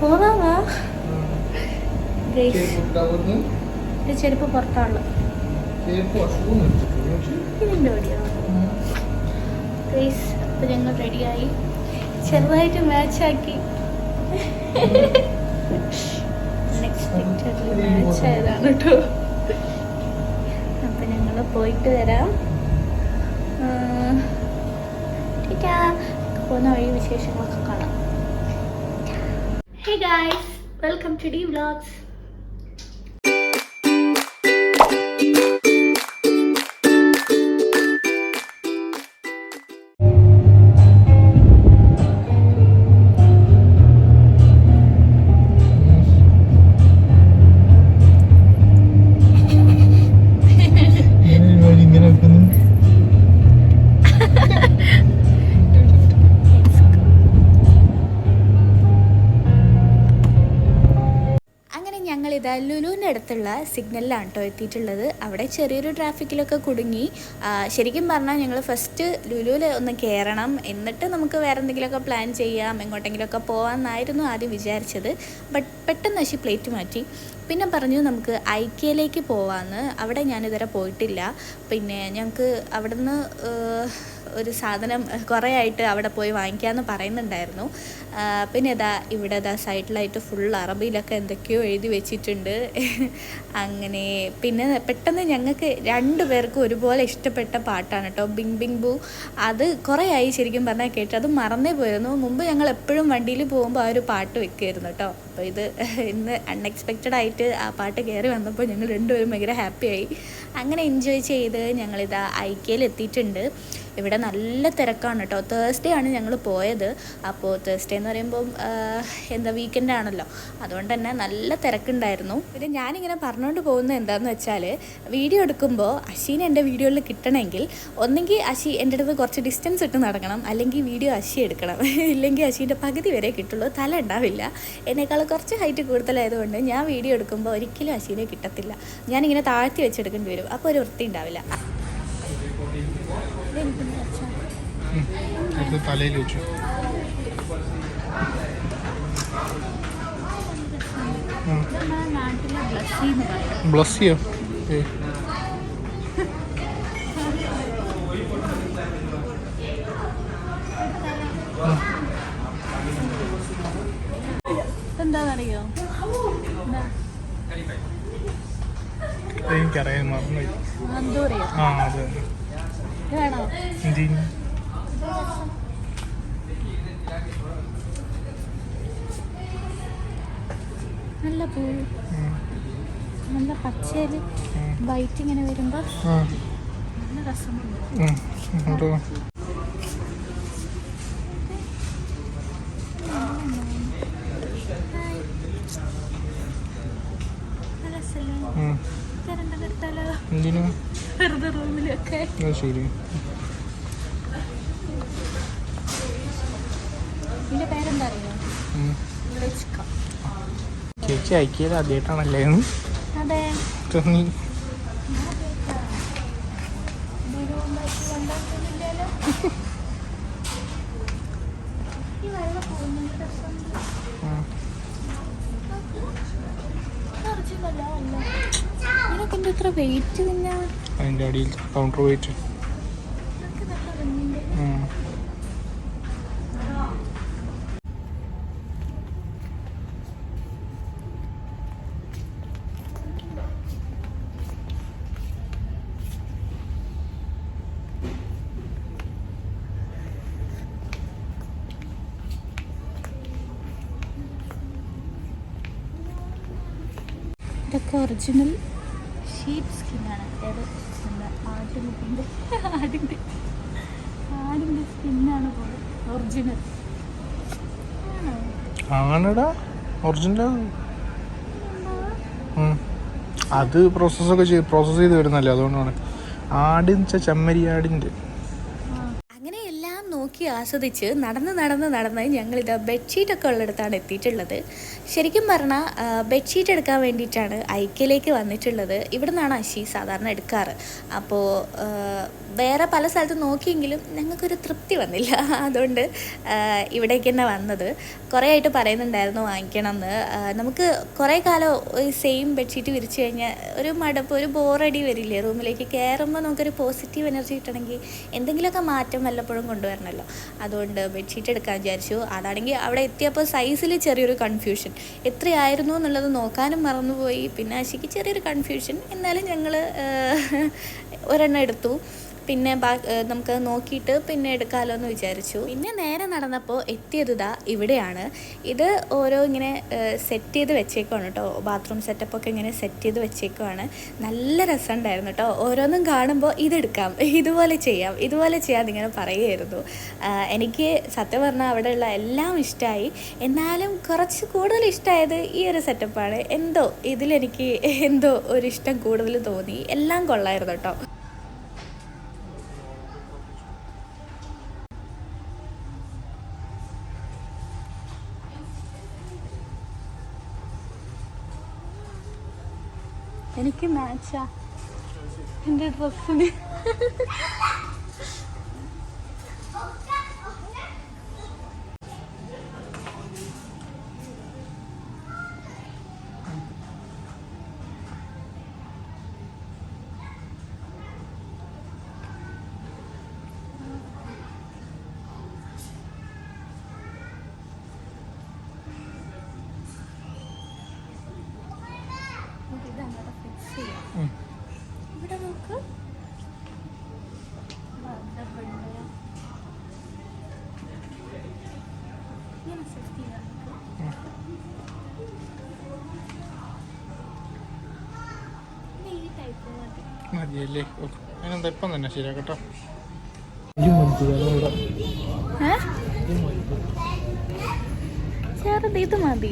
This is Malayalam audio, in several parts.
പോവാ ഗൈസ്. ചെരുപ്പ് പുറത്താണല്ലോ ഇതിന്റെ ഓടിയോ ഗൈസ് അപ്പോൾ ഞങ്ങൾ റെഡിയായി ചെറുതായിട്ട് മാച്ചാക്കി അൺഎക്സ്പെക്റ്റഡ്ലി മാച്ച് ആയതാണ് കേട്ടോ. അപ്പം ഞങ്ങൾ പോയിട്ട് വരാം. പോകുന്ന വഴി വിശേഷങ്ങളൊക്കെ കാണാം. guys welcome to the vlogs ലുലുവിന്റെ അടുത്തുള്ള സിഗ്നലിലാണ് കേട്ടോ എത്തിയിട്ടുള്ളത്. അവിടെ ചെറിയൊരു ട്രാഫിക്കിലൊക്കെ കുടുങ്ങി. ശരിക്കും പറഞ്ഞാൽ ഞങ്ങൾ ഫസ്റ്റ് ലുലുവിൽ ഒന്ന് കയറണം. എന്നിട്ട് നമുക്ക് വേറെ എന്തെങ്കിലുമൊക്കെ പ്ലാൻ ചെയ്യാം എങ്ങോട്ടെങ്കിലുമൊക്കെ പോകാമെന്നായിരുന്നു ആദ്യം വിചാരിച്ചത്. ബട്ട് പെട്ടെന്ന് അശി പ്ലേറ്റ് മാറ്റി. പിന്നെ പറഞ്ഞു നമുക്ക് ഐക്യയിലേക്ക് പോവാമെന്ന് അവിടെ ഞാനിതുവരെ പോയിട്ടില്ല. പിന്നെ ഞങ്ങൾക്ക് അവിടുന്ന് ഒരു സാധനം കുറേ ആയിട്ട് അവിടെ പോയി വാങ്ങിക്കാമെന്ന് പറയുന്നുണ്ടായിരുന്നു. പിന്നെ ഇതാ ഇവിടെ ഇതാ സൈഡിലായിട്ട് ഫുൾ അറബിയിലൊക്കെ എന്തൊക്കെയോ എഴുതി വെച്ചിട്ടുണ്ട്. അങ്ങനെ പിന്നെ പെട്ടെന്ന് ഞങ്ങൾക്ക് രണ്ടു പേർക്കും ഒരുപോലെ ഇഷ്ടപ്പെട്ട പാട്ടാണ് കേട്ടോ ബിങ് ബിങ് ബു. അത് കുറേ ആയി ശരിക്കും പറഞ്ഞാൽ കേട്ടു അത് മറന്നേ പോയിരുന്നു. മുമ്പ് ഞങ്ങൾ എപ്പോഴും വണ്ടിയിൽ പോകുമ്പോൾ ആ ഒരു പാട്ട് വെക്കുമായിരുന്നു കേട്ടോ. അപ്പോൾ ഇത് ഇന്ന് അൺഎക്സ്പെക്റ്റഡ് ആയിട്ട് ആ പാട്ട് കയറി വന്നപ്പോൾ ഞങ്ങൾ രണ്ടുപേരും ഭയങ്കര ഹാപ്പിയായി അങ്ങനെ എൻജോയ് ചെയ്ത് ഞങ്ങളിതാ ഐക്യയിൽ എത്തിയിട്ടുണ്ട്. ഇവിടെ നല്ല തിരക്കാണ് കേട്ടോ തേഴ്സ്ഡേ ആണ് ഞങ്ങൾ പോയത്. അപ്പോൾ തേഴ്സ്ഡേ എന്ന് പറയുമ്പം എന്താ വീക്കെൻഡ് ആണല്ലോ. അതുകൊണ്ട് തന്നെ നല്ല തിരക്കുണ്ടായിരുന്നു. പിന്നെ ഞാനിങ്ങനെ പറഞ്ഞുകൊണ്ട് പോകുന്നത് എന്താണെന്ന് വെച്ചാൽ വീഡിയോ എടുക്കുമ്പോൾ അശീനെ എന്റെ വീഡിയോയിൽ കിട്ടണമെങ്കിൽ ഒന്നെങ്കിൽ അശി എന്റെ അടുത്ത് കുറച്ച് ഡിസ്റ്റൻസ് ഇട്ട് നടക്കണം. അല്ലെങ്കിൽ വീഡിയോ അശി എടുക്കണം. ഇല്ലെങ്കിൽ അശീന്റെ പകുതി വരെ കിട്ടുള്ളൂ. തല ഉണ്ടാവില്ല. എന്നേക്കാൾ കുറച്ച് ഹൈറ്റ് കൂടുതലായതുകൊണ്ട് ഞാൻ വീഡിയോ എടുക്കുമ്പോൾ ഒരിക്കലും അശീനെ കിട്ടത്തില്ല. ഞാനിങ്ങനെ താഴ്ത്തി വെച്ചെടുക്കേണ്ടി വരും. അപ്പോൾ ഒരു വൃത്തി ഉണ്ടാവില്ല. എടുത്ത് തലയിൽ വെച്ചു. ബ്ലസ് ചെയ്യോ എന്താണെന്നറിയോ മറന്നു ആ അതെ. നല്ല പൂ. നല്ല പച്ചയിൽ ബൈറ്റ് വൈറ്റ് ഇങ്ങനെ വരുമ്പോ നല്ല രസമുണ്ട്. ശരി. ചേച്ചി അയക്കിയത് ആദ്യമായിട്ടാണല്ലേ തോന്നി. ഈ വെള്ള പോകുന്നത് രസമുണ്ട് ഉം. ഒറിജിനല്ല അല്ല ഇതിനൊക്കെ എന്താ ഇത്ര വെയിറ്റ് പിന്നെ അതിന്റെ അടിയിൽ കൗണ്ടർ വെയിറ്റ് ഇതൊക്കെ ഒറിജിനൽ ഷീപ്പ് സ്കിന്നാണ്. അതായത് എന്താ ആട്ടിന്റെ ആടിന്റെ ആടിന്റെ സ്കിന്നാണ് ഒറിജിനൽ. ആണോ? ആണടാ. ഒറിജിനൽ. അത് പ്രോസസ്സൊക്കെ ചെയ്ത് പ്രോസസ്സ് ചെയ്ത് വരുന്നല്ലേ അതുകൊണ്ടാണ്. ആടിന്ന് വെച്ചാൽ നോക്കി ആസ്വദിച്ച് നടന്ന് നടന്ന് നടന്ന് ഞങ്ങളിത് ബെഡ്ഷീറ്റൊക്കെ ഉള്ളിടത്താണ് എത്തിയിട്ടുള്ളത്. ശരിക്കും പറഞ്ഞാൽ ബെഡ്ഷീറ്റ് എടുക്കാൻ വേണ്ടിയിട്ടാണ് ഐക്യയിലേക്ക് വന്നിട്ടുള്ളത്. ഇവിടെ നിന്നാണ് അശി സാധാരണ എടുക്കാറ്. അപ്പോൾ വേറെ പല സ്ഥലത്ത് നോക്കിയെങ്കിലും ഞങ്ങൾക്കൊരു തൃപ്തി വന്നില്ല. അതുകൊണ്ട് ഇവിടേക്ക് തന്നെ വന്നത്. കുറേ ആയിട്ട് പറയുന്നുണ്ടായിരുന്നു വാങ്ങിക്കണം എന്ന് നമുക്ക് കുറേ കാലം ഈ സെയിം ബെഡ്ഷീറ്റ് വിരിച്ചു കഴിഞ്ഞാൽ ഒരു മടുപ്പ് ഒരു ബോറടി വരില്ലേ? റൂമിലേക്ക് കയറുമ്പോൾ നമുക്കൊരു പോസിറ്റീവ് എനർജി കിട്ടണമെങ്കിൽ എന്തെങ്കിലുമൊക്കെ മാറ്റം വല്ലപ്പോഴും കൊണ്ടുവരണമല്ലോ. അതുകൊണ്ട് ബെഡ്ഷീറ്റ് എടുക്കാൻ വിചാരിച്ചു. അതാണെങ്കിൽ അവിടെ എത്തിയപ്പോൾ സൈസിൽ ചെറിയൊരു കൺഫ്യൂഷൻ എത്രയായിരുന്നു എന്നുള്ളത് നോക്കാനും മറന്നുപോയി. പിന്നെ അശിക്ക് ചെറിയൊരു കൺഫ്യൂഷൻ എന്നാലും ഞങ്ങൾ ഒരെണ്ണം എടുത്തു. പിന്നെ നമുക്ക് നോക്കിയിട്ട് പിന്നെ എടുക്കാമല്ലോ എന്ന് വിചാരിച്ചു. പിന്നെ നേരെ നടന്നപ്പോൾ എത്തിയത് ഇതാ ഇവിടെയാണ്. ഇത് ഓരോ ഇങ്ങനെ സെറ്റ് ചെയ്ത് വെച്ചേക്കുവാണ് കേട്ടോ. ബാത്റൂം സെറ്റപ്പൊക്കെ ഇങ്ങനെ സെറ്റ് ചെയ്ത് വെച്ചേക്കുവാണ്. നല്ല രസമുണ്ടായിരുന്നു കേട്ടോ. ഓരോന്നും കാണുമ്പോൾ ഇതെടുക്കാം ഇതുപോലെ ചെയ്യാം ഇതുപോലെ ചെയ്യാം ഇങ്ങനെ പറയുമായിരുന്നു എനിക്ക് സത്യം പറഞ്ഞാൽ അവിടെയുള്ള എല്ലാം ഇഷ്ടമായി എന്നാലും കുറച്ച് കൂടുതൽ ഇഷ്ടമായത് ഈ ഒരു സെറ്റപ്പാണ് എന്തോ ഇതിലെനിക്ക് എന്തോ ഒരു ഇഷ്ടം കൂടുതൽ തോന്നി. എല്ലാം കൊള്ളായിരുന്നു കേട്ടോ. എനിക്ക് മാച്ചാ എന്റെ ഡ്രസ്സിന് മതിയല്ലേ? അതിനെന്താ ഇപ്പം തന്നെ ശരിയാക്കട്ടോ. ഇത് മതി?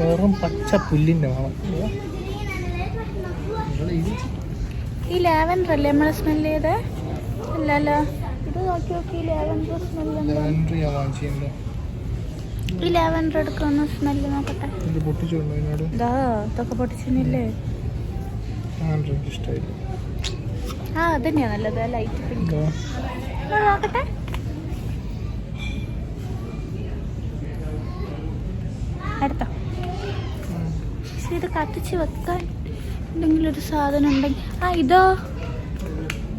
വെറും പച്ച പുല്ലിന്റെ മണം. ഈ ലാവൻഡർ അല്ലേ നമ്മളെ സ്മെൽ ചെയ്തേ? അല്ലല്ലോ ഇത് നോക്കി നോക്കി ഈ ലാവൻഡർ സ്മെല്ല് ലാൻഡ്രി ഞാൻ വാങ്ങിച്ചിട്ടുണ്ടോ ഈ ലാവൻഡർ എടുക്കുന്ന സ്മെല്ല് നോക്കട്ടെ. ഇത് പൊട്ടിച്ചുണ്ടോ ദാ ഇതൊക്കെ പൊട്ടിച്ചില്ലേ ഇഷ്ടമായില്ല ആ അതന്നെയാ നല്ലത് ലൈറ്റ് പിങ്ക് നോക്കട്ടെ. അടുത്ത? പക്ഷെ ഇത് കത്തിച്ച് വെക്കാൻ എന്തെങ്കിലും ഒരു സാധനം ഉണ്ടെങ്കിൽ ആ ഇതോ?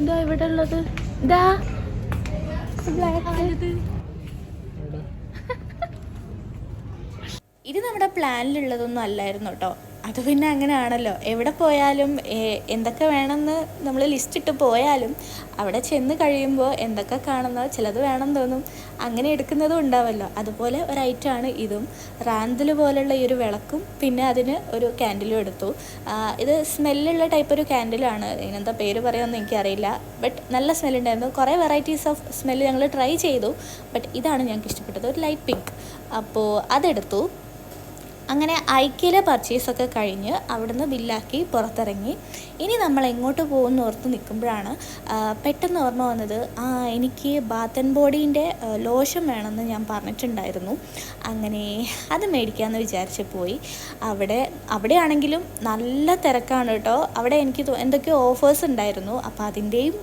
ഇതോ ഇവിടെ ഉള്ളത്. ഇതാ. ഇത് നമ്മുടെ പ്ലാനിലുള്ളതൊന്നും അല്ലായിരുന്നു കേട്ടോ. അത് പിന്നെ അങ്ങനെയാണല്ലോ. എവിടെ പോയാലും എന്തൊക്കെ വേണമെന്ന് നമ്മൾ ലിസ്റ്റ് ഇട്ട് പോയാലും അവിടെ ചെന്ന് കഴിയുമ്പോൾ എന്തൊക്കെ കാണുന്നോ ചിലത് വേണം തോന്നും. അങ്ങനെ എടുക്കുന്നതും ഉണ്ടാവല്ലോ. അതുപോലെ ഒരു ഐറ്റമാണ് ഇതും. റാന്തൽ പോലുള്ള ഈ ഒരു വിളക്കും പിന്നെ അതിന് ഒരു ക്യാൻഡിലും എടുത്തു. ഇത് സ്മെല്ലുള്ള ടൈപ്പ് ഒരു ക്യാൻഡിലാണ് ഇതിനെന്താ പേര് പറയുമെന്ന് എനിക്കറിയില്ല. ബട്ട് നല്ല സ്മെല്ലുണ്ടായിരുന്നു കുറേ വെറൈറ്റീസ് ഓഫ് സ്മെല്ല് ഞങ്ങൾ ട്രൈ ചെയ്തു. ബട്ട് ഇതാണ് ഞങ്ങൾക്ക് ഇഷ്ടപ്പെട്ടത്. ഒരു ലൈറ്റ് പിങ്ക് അപ്പോൾ അതെടുത്തു. അങ്ങനെ ഐക്യയിലെ പർച്ചേസൊക്കെ കഴിഞ്ഞ് അവിടുന്ന് ബില്ലാക്കി പുറത്തിറങ്ങി. ഇനി നമ്മൾ എങ്ങോട്ട് പോകുമെന്ന് ഓർത്ത് നിൽക്കുമ്പോഴാണ് പെട്ടെന്ന് ഓർമ്മ വന്നത് ആ എനിക്ക് ബാത്ത് ആൻഡ് ബോഡീന്റെ ലോഷൻ വേണമെന്ന് ഞാൻ പറഞ്ഞിട്ടുണ്ടായിരുന്നു. അങ്ങനെ അത് മേടിക്കാമെന്ന് വിചാരിച്ച് പോയി. അവിടെ അവിടെയാണെങ്കിലും നല്ല തിരക്കാണ് കേട്ടോ. അവിടെ എനിക്ക് എന്തൊക്കെയോ ഓഫേഴ്സ് ഉണ്ടായിരുന്നു. അപ്പോൾ അതിന്റെയും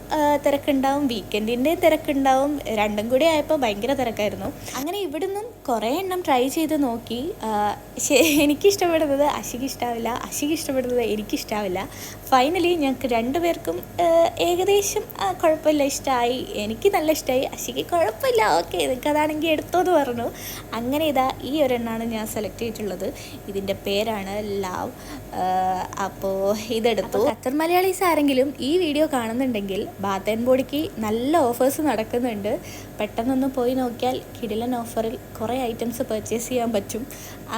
തിരക്കുണ്ടാവും വീക്കെൻഡിന്റെയും തിരക്കുണ്ടാവും രണ്ടും കൂടി ആയപ്പോൾ ഭയങ്കര തിരക്കായിരുന്നു. അങ്ങനെ ഇവിടുന്നും കുറേ എണ്ണം ട്രൈ ചെയ്ത് നോക്കി. എനിക്ക് ഇഷ്ടപ്പെടുന്നത് അശിക്ക് ഇഷ്ടാവില്ല. അശിക്ക് ഇഷ്ടപ്പെടുന്നത് എനിക്കിഷ്ടാവില്ല. ഫൈനലി ഞങ്ങൾക്ക് രണ്ടുപേർക്കും ഏകദേശം കുഴപ്പമില്ല ഇഷ്ടമായി എനിക്ക് നല്ല ഇഷ്ടമായി അശിക്ക് കുഴപ്പമില്ല. ഓക്കെ നിങ്ങൾക്ക് അതാണെങ്കിൽ എടുത്തോ എന്ന് പറഞ്ഞു. അങ്ങനെ ഇതാ ഈ ഒരെണ്ണമാണ് ഞാൻ സെലക്ട് ചെയ്തിട്ടുള്ളത്. ഇതിന്റെ പേരാണ് ലവ് അപ്പോൾ ഇതെടുത്തു. ഖത്തർ മലയാളീസ് ആരെങ്കിലും ഈ വീഡിയോ കാണുന്നുണ്ടെങ്കിൽ ബാത്ത് ആൻഡ് ബോഡിക്ക് നല്ല ഓഫേഴ്സ് നടക്കുന്നുണ്ട്. പെട്ടെന്നൊന്ന് പോയി നോക്കിയാൽ കിടിലൻ ഓഫറിൽ കുറേ ഐറ്റംസ് പർച്ചേസ് ചെയ്യാൻ പറ്റും.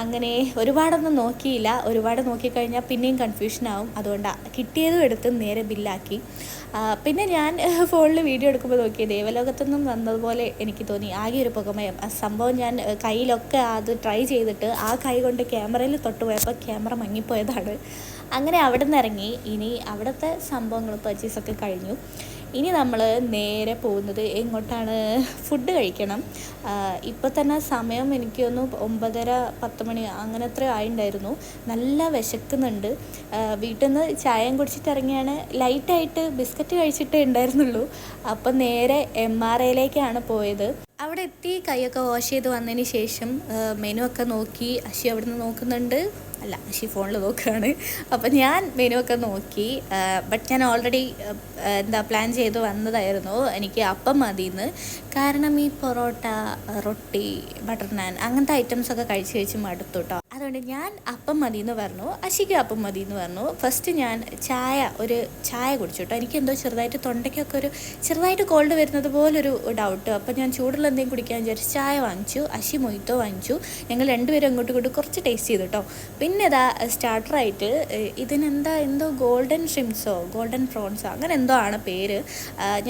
അങ്ങനെ ഒരുപാടൊന്നും നോക്കിയില്ല. ഒരുപാട് നോക്കിക്കഴിഞ്ഞാൽ പിന്നെയും കൺഫ്യൂഷനാവും അതുകൊണ്ടാണ് അതുകൊണ്ട് കിട്ടിയതും എടുത്ത് നേരെ ബില്ലാക്കി. പിന്നെ ഞാൻ ഫോണിൽ വീഡിയോ എടുക്കുമ്പോൾ നോക്കി ദേവലോകത്തുനിന്നും വന്നതുപോലെ എനിക്ക് തോന്നി. ആകെ ഒരു പുകമയം. സംഭവം ഞാൻ കയ്യിലൊക്കെ അത് ട്രൈ ചെയ്തിട്ട് ആ കൈ കൊണ്ട് ക്യാമറയിൽ തൊട്ടുപോയപ്പോൾ ക്യാമറ മങ്ങിപ്പോയതാണ്. അങ്ങനെ അവിടെ നിന്ന് ഇറങ്ങി. ഇനി അവിടുത്തെ സംഭവങ്ങൾ പർച്ചേസൊക്കെ കഴിഞ്ഞു. ഇനി നമ്മൾ നേരെ പോകുന്നത് എങ്ങോട്ടാണ്? ഫുഡ് കഴിക്കണം. ഇപ്പോൾ തന്നെ സമയം എനിക്കൊന്ന് ഒമ്പതര പത്ത് മണി അങ്ങനെ അത്ര ആയിണ്ടായിരുന്നു. നല്ല വിശക്കുന്നുണ്ട്. വീട്ടിൽ നിന്ന് ചായം കുടിച്ചിട്ട് ഇറങ്ങിയാണ്. ലൈറ്റായിട്ട് ബിസ്ക്കറ്റ് കഴിച്ചിട്ടേ ഉണ്ടായിരുന്നുള്ളൂ അപ്പം നേരെ എം ആർ ഐയിലേക്കാണ് പോയത്. അവിടെ എത്തി കൈയൊക്കെ വാഷ് ചെയ്ത് വന്നതിന് ശേഷം മെനു ഒക്കെ നോക്കി അശി അവിടെ നിന്ന് നോക്കുന്നുണ്ട്. അല്ല അശി ഫോണിൽ നോക്കുകയാണ് അപ്പം ഞാൻ മെനു ഒക്കെ നോക്കി ബട്ട് ഞാൻ ഓൾറെഡി എന്താ പ്ലാൻ ചെയ്ത് വന്നതായിരുന്നു. എനിക്ക് അപ്പം മതിയെന്ന് കാരണം ഈ പൊറോട്ട റൊട്ടി ബട്ടർ നാൻ അങ്ങനത്തെ ഐറ്റംസ് ഒക്കെ കഴിച്ച് കഴിച്ച് മടുത്തു കേട്ടോ അതുകൊണ്ട് ഞാൻ അപ്പം മതി എന്ന് പറഞ്ഞു അശിക്ക് അപ്പം മതി എന്ന് പറഞ്ഞു. ഫസ്റ്റ് ഞാൻ ചായ ഒരു ചായ കുടിച്ചു കേട്ടോ. എനിക്ക് എന്തോ ചെറുതായിട്ട് തൊണ്ടയ്ക്കൊക്കെ ഒരു ചെറുതായിട്ട് കോൾഡ് വരുന്നത് പോലൊരു ഡൗട്ട് അപ്പം ഞാൻ ചൂടുള്ള എന്തെങ്കിലും കുടിക്കാൻ വിചാരിച്ച് ചായ വാങ്ങിച്ചു അശി മൊയ്ത്തോ വാങ്ങിച്ചു. ഞങ്ങൾ രണ്ടുപേരും അങ്ങോട്ടും ഇങ്ങോട്ടും കുറച്ച് ടേസ്റ്റ് ചെയ്തു കേട്ടോ. പിന്നെ ഇതാ സ്റ്റാർട്ടറായിട്ട് ഇതിനെന്താ എന്തോ ഗോൾഡൻ ഷ്രിംസോ ഗോൾഡൻ പ്രോൺസോ അങ്ങനെ എന്തോ ആണ് പേര്.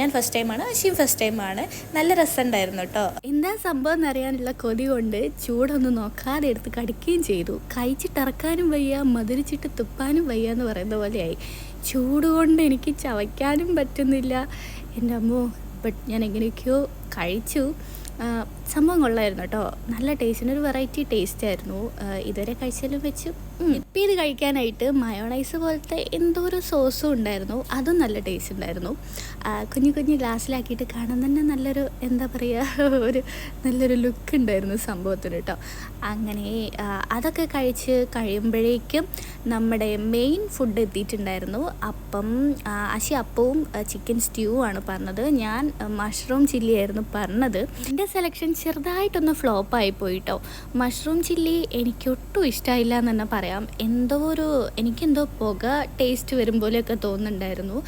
ഞാൻ ഫസ്റ്റ് ടൈമാണ് അശിയും ഫസ്റ്റ് ടൈമാണ് നല്ല രസമുണ്ടായിരുന്നു കേട്ടോ. എന്താ സംഭവം എന്നറിയാനുള്ള കൊതി കൊണ്ട് ചൂടൊന്നും നോക്കാതെ എടുത്ത് കടിക്കുകയും ചെയ്തു. കഴിച്ചിട്ടിറക്കാനും വയ്യ മധുരിച്ചിട്ട് തുപ്പാനും വയ്യ എന്ന് പറയുന്ന പോലെയായി. ചൂട് കൊണ്ട് എനിക്ക് ചവയ്ക്കാനും പറ്റുന്നില്ല. എന്റെ അമ്മോ ബട്ട് ഞാൻ എങ്ങനെയൊക്കെയോ കഴിച്ചു. സംഭവം കൊള്ളായിരുന്നു കേട്ടോ. നല്ല ടേസ്റ്റിന് ഒരു വെറൈറ്റി ടേസ്റ്റ് ആയിരുന്നു. ഇതുവരെ കഴിച്ചാലും വെച്ച് ഇപ്പം ഇത് കഴിക്കാനായിട്ട് മയോണൈസ് പോലത്തെ എന്തോ ഒരു സോസും ഉണ്ടായിരുന്നു. അതും നല്ല ടേസ്റ്റ് ഉണ്ടായിരുന്നു. കുഞ്ഞു കുഞ്ഞു ഗ്ലാസ്സിലാക്കിയിട്ട് കാണാൻ തന്നെ നല്ലൊരു എന്താ പറയുക ഒരു നല്ലൊരു ലുക്ക് ഉണ്ടായിരുന്നു സംഭവത്തിന് കേട്ടോ. അങ്ങനെ അതൊക്കെ കഴിച്ച് കഴിയുമ്പോഴേക്കും നമ്മുടെ മെയിൻ ഫുഡ് എത്തിയിട്ടുണ്ടായിരുന്നു. അപ്പം അശി അപ്പവും ചിക്കൻ സ്റ്റ്യൂ ആണ് പറഞ്ഞത്. ഞാൻ മഷ്റൂം ചില്ലി ആയിരുന്നു പറഞ്ഞത്. എന്റെ സെലക്ഷൻ ചെറുതായിട്ടൊന്ന് ഫ്ലോപ്പായി പോയിട്ടോ. മഷ്റൂം ചില്ലി എനിക്ക് ഒട്ടും ഇഷ്ടമായില്ല എന്ന് തന്നെ പറയാം. എന്തോ ഒരു എനിക്കെന്തോ പുക ടേസ്റ്റ് വരും പോലെയൊക്കെ തോന്നുന്നുണ്ടായിരുന്നു.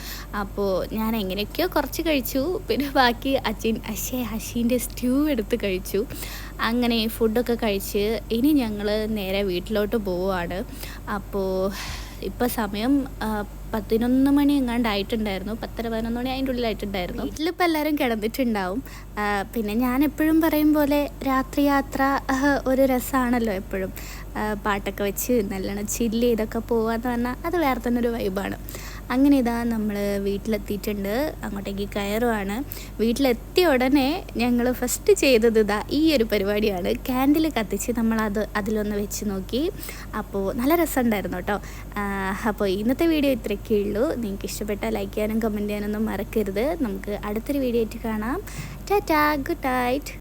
അപ്പോൾ ഞാൻ എങ്ങനെയൊക്കെയോ കുറച്ച് കഴിച്ചു. പിന്നെ ബാക്കി അച്ഛൻ അശേ അശീന്റെ സ്റ്റ്യൂ എടുത്ത് കഴിച്ചു. അങ്ങനെ ഫുഡൊക്കെ കഴിച്ച് ഇനി ഞങ്ങൾ നേരെ വീട്ടിലോട്ട് പോവുകയാണ് അപ്പോൾ ഇപ്പോൾ സമയം പതിനൊന്ന് മണി എങ്ങാണ്ടായിട്ടുണ്ടായിരുന്നു പത്തര പതിനൊന്ന് മണി അതിന്റെ ഉള്ളിലായിട്ടുണ്ടായിരുന്നു. വീട്ടിലിപ്പോൾ എല്ലാവരും കിടന്നിട്ടുണ്ടാവും. പിന്നെ ഞാൻ എപ്പോഴും പറയും പോലെ രാത്രി യാത്ര ഒരു രസമാണല്ലോ എപ്പോഴും. പാട്ടൊക്കെ വെച്ച് നല്ലോണം ചില്ല് ചെയ്തൊക്കെ പോവാന്ന് പറഞ്ഞാൽ അത് വേറെ തന്നെ ഒരു വൈബാണ് അങ്ങനെ ഇതാ നമ്മൾ വീട്ടിലെത്തിയിട്ടുണ്ട്. അങ്ങോട്ടേക്ക് കയറുവാണ്. വീട്ടിലെത്തിയ ഉടനെ ഞങ്ങൾ ഫസ്റ്റ് ചെയ്തത് ഇതാ ഈ ഒരു പരിപാടിയാണ്. ക്യാൻഡിൽ കത്തിച്ച് നമ്മളത് അതിലൊന്ന് വെച്ച് നോക്കി. അപ്പോൾ നല്ല രസമുണ്ടായിരുന്നു കേട്ടോ. അപ്പോൾ ഇന്നത്തെ വീഡിയോ ഇത്രയൊക്കെ ഉള്ളൂ. നിങ്ങൾക്ക് ഇഷ്ടപ്പെട്ടാൽ ലൈക്ക് ചെയ്യാനും കമന്റ് ചെയ്യാനൊന്നും മറക്കരുത്. നമുക്ക് അടുത്തൊരു വീഡിയോ ആയിട്ട് കാണാം. Tata good night